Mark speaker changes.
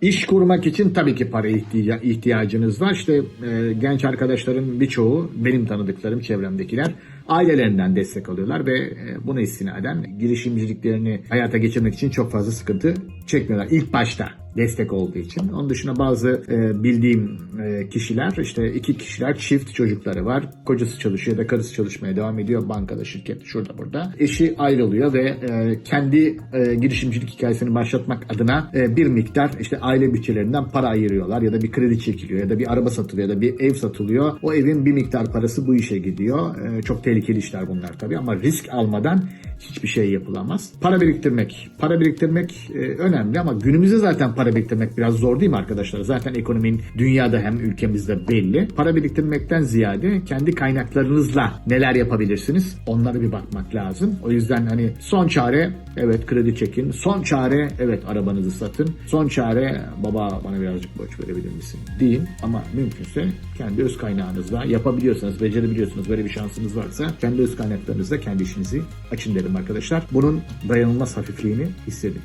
Speaker 1: İş kurmak için tabii ki para ihtiya- ihtiyacınız var. İşte e, genç arkadaşların birçoğu benim tanıdıklarım çevremdekiler ailelerinden destek alıyorlar ve e, buna istinaden girişimciliklerini hayata geçirmek için çok fazla sıkıntı çekmiyorlar. İlk başta destek olduğu için. Onun dışında bazı e, bildiğim e, kişiler işte iki kişiler çift çocukları var. Kocası çalışıyor da karısı çalışmaya devam ediyor. Bankada, şirket, şurada burada. Eşi ayrılıyor ve e, kendi e, girişimcilik hikayesini başlatmak adına e, bir miktar işte aile bütçelerinden para ayırıyorlar ya da bir kredi çekiliyor ya da bir araba satılıyor ya da bir ev satılıyor. O evin bir miktar parası bu işe gidiyor. E, çok tehlikeli işler bunlar tabii ama risk almadan hiçbir şey yapılamaz. Para biriktirmek. Para biriktirmek e, önemli ama günümüzde zaten para biriktirmek biraz zor değil mi arkadaşlar? Zaten ekonominin dünyada hem ülkemizde belli. Para biriktirmekten ziyade kendi kaynaklarınızla neler yapabilirsiniz? Onlara bir bakmak lazım. O yüzden hani son çare evet kredi çekin. Son çare evet arabanızı satın. Son çare baba bana birazcık borç verebilir misin? deyin ama mümkünse kendi öz kaynağınızla yapabiliyorsanız, becerebiliyorsunuz böyle bir şansınız varsa kendi öz kaynaklarınızla kendi işinizi açın derim arkadaşlar. Bunun dayanılmaz hafifliğini hissedin.